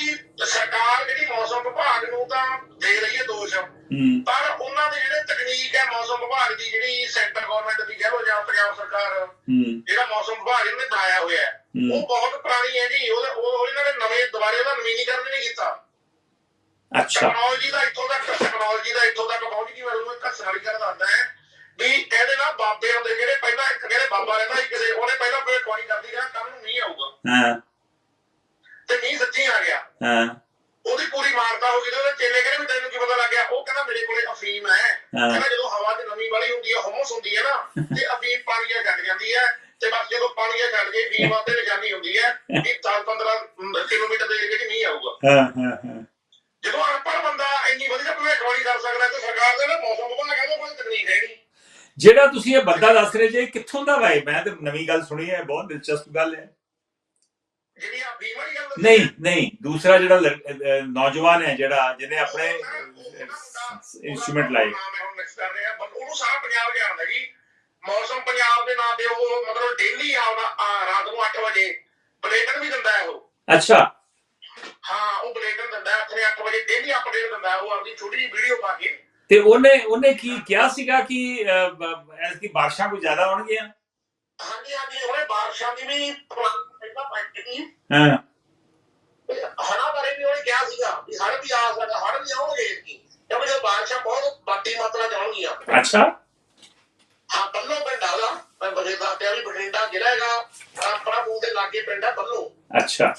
ਵੀ ਸਰਕਾਰ ਜਿਹੜੀ ਮੌਸਮ ਵਿਭਾਗ ਨੂੰ ਤਾਂ ਦੇ ਰਹੀ ਹੈ ਦੋਸ਼। ਪਰ ਉਹਨਾਂ ਦੇ ਜਿਹੜੇ ਤਕਨੀਕ ਹੈ ਮੌਸਮ ਵਿਭਾਗ ਦੀ ਜਿਹੜੀ ਸੈਂਟਰ ਗਵਰਨਮੈਂਟ ਦੀ ਕਹਿ ਲੋ ਜਾਂ ਪੰਜਾਬ ਸਰਕਾਰ ਜਿਹੜਾ ਮੌਸਮ ਵਿਭਾਗ ਇਹਨੇ ਬਣਾਇਆ ਹੋਇਆ ਹੈ। ਉਹ ਬਹੁਤ ਪੁਰਾਣੀ ਹੈ ਜੀ। ਉਹਦੇ ਉਹ ਇਹਨਾਂ ਨੇ ਨਵੇਂ ਦੁਬਾਰੇ ਉਹਦਾ ਨਵੀਨੀਕਰਨ ਨਹੀਂ ਕੀਤਾ। ਅੱਛਾ। ਟੈਕਨੋਲੋਜੀ ਦਾ ਇੱਥੋਂ ਤੱਕ ਟੈਕਨੋਲੋਜੀ ਦਾ ਇੱਥੋਂ ਤੱਕ ਪਹੁੰਚ ਗਈ ਮੈਂ ਤੁਹਾਨੂੰ ਇੱਕ ਹੱਸਣ ਵਾਲੀ ਗੱਲ ਦੱਸਦਾ ਹੈ ਵੀ ਇਹਦੇ ਨਾਲ ਬਾਬੇ ਹੁੰਦੇ ਜਿਹੜੇ ਪਹਿਲਾਂ ਇੱਕ ਕਹਿੰਦੇ ਬਾਬਾ ਰਹਿੰਦਾ ਸੀ ਕਿਸੇ ਉਹਨੇ ਪਹਿਲਾਂ ਭਵਿੱਖਬਾਣੀ ਕਰਦੀ ਰਿਹਾ ਕੱਲ ਨੂੰ ਮੀਂਹ ਆਊਗਾ। ਹਾਂ। ਹਾਂ। ਉਹਦੀ ਪੂਰੀ ਮਾਨਤਾ ਹੋ ਗਈ ਤੇ ਉਹਦੇ ਚੇਲੇ ਕਹਿੰਦੇ ਵੀ ਤੈਨੂੰ ਕੀ ਪਤਾ ਲੱਗ ਗਿਆ? ਉਹ ਕਹਿੰਦਾ ਮੇਰੇ ਕੋਲੇ ਅਫੀਮ ਹੈ। ਹਾਂ। ਕਹਿੰਦਾ ਜਦੋਂ ਹਵਾ 'ਚ ਨਮੀ ਵਾਲੀ ਹੁੰਦੀ ਹੈ ਹਮਸ ਹੁੰਦੀ ਹੈ ਨਾ ਤੇ ਅਫੀਮ ਪਾਣੀਆਂ ਛੱਡ ਜਾਂਦੀ ਹੈ। ਤੇ ਬਸ ਜਦੋਂ ਪਾਣੀਆਂ ਛੱਡ ਗਈ ਅਫੀਮ ਆਤੇ ਨਿਸ਼ਾਨੀ ਹੁੰਦੀ ਹੈ ਕਿ 10 15 ਕਿਲੋਮੀਟਰ ਦੇ ਏਰੀਏ 'ਚ ਮੀਂਹ ਆਊਗਾ। ਹਾਂ ਹਾਂ ਹਾਂ। ਜਦੋਂ ਅਨਪੜ੍ਹ ਬੰਦਾ ਇੰਨੀ ਵਧੀਆ ਭਵਿੱਖਬਾਣੀ ਕਰ ਸਕਦਾ ਤੇ ਸਰਕਾਰ ਦੇ ਨਾ ਮੌਸਮ ਵਿਭਾਗ ਹੈ ਉਹਦੇ ਕੋਲ ਤਕਨੀਕ ਹੈ ਨਹੀਂ। ਜਿਹੜਾ ਤੁਸੀਂ ਇਹ ਬੰਦਾ ਦੱਸ ਰਹੇ ਜੇ ਇਹ ਕਿੱਥੋਂ ਦਾ ਵਾਏ ਮੈਂ ਤੇ ਨਵੀਂ ਗੱਲ ਸੁਣੀ ਹੈ ਬਹੁਤ ਦਿਲਚਸਪ ਗੱਲ ਹੈ। ਜਿਹੜੀ ਆ ਅਫੀਮ ਵਾਲੀ ਗੱਲ ਦੱਸੀ ਨਹੀਂ ਨਹੀਂ ਦੂਸਰਾ ਜਿਹੜਾ ਲੜ- ਅਹ ਨੌਜਵਾਨ ਹੈ ਜਿਹੜਾ ਜਿਹਨੇ ਆਪਣੇ ਇਨਸਟਰੂਮੈਂਟ ਲਾਏ ਹੈ ਹੁਣ ਮਿਕਸ ਕਰ ਰਹੇ but ਉਹਨੂੰ ਸਾਰਾ ਪੰਜਾਬ ਜਾਣਦਾ ਜੀ। ਮੌਸਮ ਪੰਜਾਬ ਦੇ ਨਾਂ ਤੇ ਉਹ ਮਤਲਬ ਡੇਲੀ ਆਉਂਦਾ ਆ, ਰਾਤ ਨੂੰ 8 ਵਜੇ ਬਲੇਟਨ ਵੀ ਦਿੰਦਾ ਹੈ ਉਹ। ਅੱਛਾ। ਹਾਂ ਉਹ ਬਲੇਟਨ ਦਿੰਦਾ ਹੈ ਆਪਣੇ 8 ਵਜੇ ਡੇਲੀ ਅਪਡੇਟ ਦਿੰਦਾ ਹੈ ਉਹ ਆਪਣੀ ਛੋਟੀ ਜਿਹੀ ਵੀਡੀਓ ਪਾ ਕੇ। ਤੇ ਉਹਨੇ ਉਹਨੇ ਕੀ ਕਿਹਾ ਸੀਗਾ ਕਿ ਐਸ ਦੀ ਬਾਰਿਸ਼ਾਂ ਕੋਈ ਜ਼ਿਆਦਾ ਹੋਣਗੀਆਂ? ਹਾਂਜੀ ਹਾਂਜੀ ਉਹਨੇ ਬਾਰਿਸ਼ਾਂ ਦੀ ਵੀ ਪਹਿਲਾਂ ਪਾਈ ਸੀ ਹਾਂ। ਘਾਟੀ ਮਾਤਰਾ ਜਾਣਗੀਆਂ ਅੱਛਾ। ਹਾਂ ਬੱਲੋ ਪਿੰਡ ਆਗਾ ਮੈਂ ਦਾ ਤੇ ਵੀ ਬਠਿੰਡਾ ਜਿਹੜਾ ਹੈਗਾ। ਆਪਣਾ ਪੂਲ ਦੇ ਲਾਗੇ ਪਿੰਡ ਹੈ ਪੱਲੋ। ਅੱਛਾ।